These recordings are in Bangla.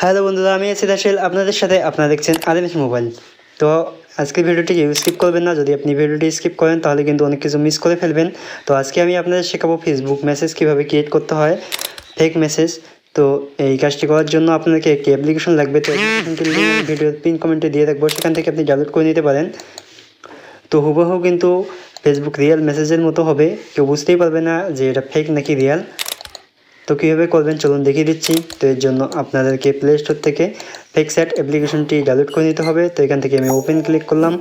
হ্যালো বন্ধুরা, আমি দাসেল আপনাদের সাথে আপনারা দেখছেন আদিমেশ মোবাইল। তো আজকের ভিডিওটি স্কিপ করবেন না। যদি আপনি ভিডিওটি স্কিপ করেন, তাহলে কিন্তু অনেক কিছু মিস করে ফেলবেন। তো আজকে আমি আপনাদের শেখাবো ফেসবুক মেসেজ কীভাবে ক্রিয়েট করতে হয়। ফেক মেসেজ তো এই কাজটি করার জন্য আপনাকে একটি অ্যাপ্লিকেশন লাগবে। তো ভিডিও পিন কমেন্টে দিয়ে রাখব। সেখান থেকে আপনি ডাউনলোড করে নিতে পারেন। তো হুবহু কিন্তু ফেসবুক রিয়েল মেসেজের মতো হবে। কেউ বুঝতেই পারবে না যে এটা ফেক নাকি রিয়েল তো কীভাবে করবেন চলুন দেখিয়ে দিচ্ছি। তো এর জন্য আপনাদেরকে প্লে স্টোর থেকে ফেকস্যাট অ্যাপ্লিকেশনটি ডাউনলোড করে নিতে হবে। তো এখান থেকে আমি ওপেন ক্লিক করলাম।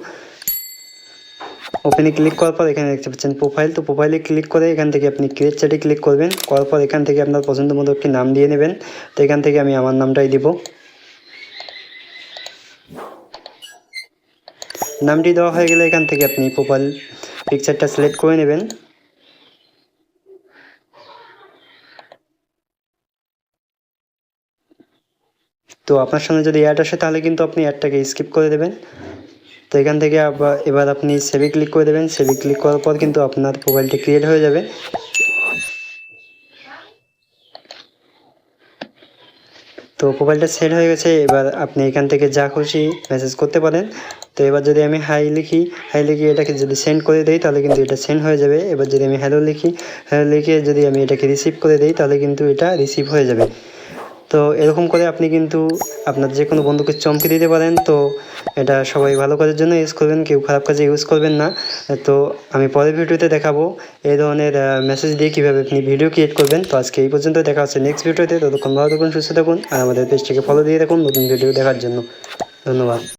ওপেনে ক্লিক করার পর এখানে দেখতে পাচ্ছেন প্রোফাইল তো প্রোফাইলে ক্লিক করে এখান থেকে আপনি ক্রিয়েট চ্যাটে ক্লিক করবেন। করার পর এখান থেকে আপনার পছন্দ মতো একটি নাম দিয়ে নেবেন। তো এখান থেকে আমি আমার নামটাই দিব। নামটি দেওয়া হয়ে গেলে এখান থেকে আপনি প্রোফাইল পিকচারটা সিলেক্ট করে নেবেন। তো আপনার সামনে যদি অ্যাড আসে, তাহলে কিন্তু আপনি অ্যাডটাকে স্কিপ করে দেবেন। তো এখান থেকে এবার আপনি সেভে ক্লিক করে দেবেন। সেভে ক্লিক করার পর কিন্তু আপনার প্রোফাইলটি ক্রিয়েট হয়ে যাবে। তো প্রোফাইলটা সেট হয়ে গেছে। এবার আপনি এখান থেকে যা খুশি মেসেজ করতে পারেন। তো এবার যদি আমি হাই লিখি হাই লিখি এটাকে যদি সেন্ড করে দিই, তাহলে কিন্তু এটা সেন্ড হয়ে যাবে। এবার যদি আমি হ্যালো লিখি হ্যালো লিখে যদি আমি এটাকে রিসিভ করে দিই, তাহলে কিন্তু এটা রিসিভ হয়ে যাবে। তো এরকম করে আপনি কিন্তু আপনার যে কোনো বন্ধুকে চমকে দিতে পারেন। তো এটা সবাই ভালো কাজের জন্য ইউজ করবেন, কেউ খারাপ কাজে ইউজ করবেন না। তো আমি পরের ভিডিওতে দেখাবো এই ধরনের মেসেজ দিয়ে কীভাবে আপনি ভিডিও ক্রিয়েট করবেন। তো আজকে এই পর্যন্ত দেখা হচ্ছে নেক্সট ভিডিওতে। ততক্ষণ ভালো থাকুন, সুস্থ থাকুন, আর আমাদের পেজটিকে ফলো দিয়ে রাখুন নতুন ভিডিও দেখার জন্য। ধন্যবাদ।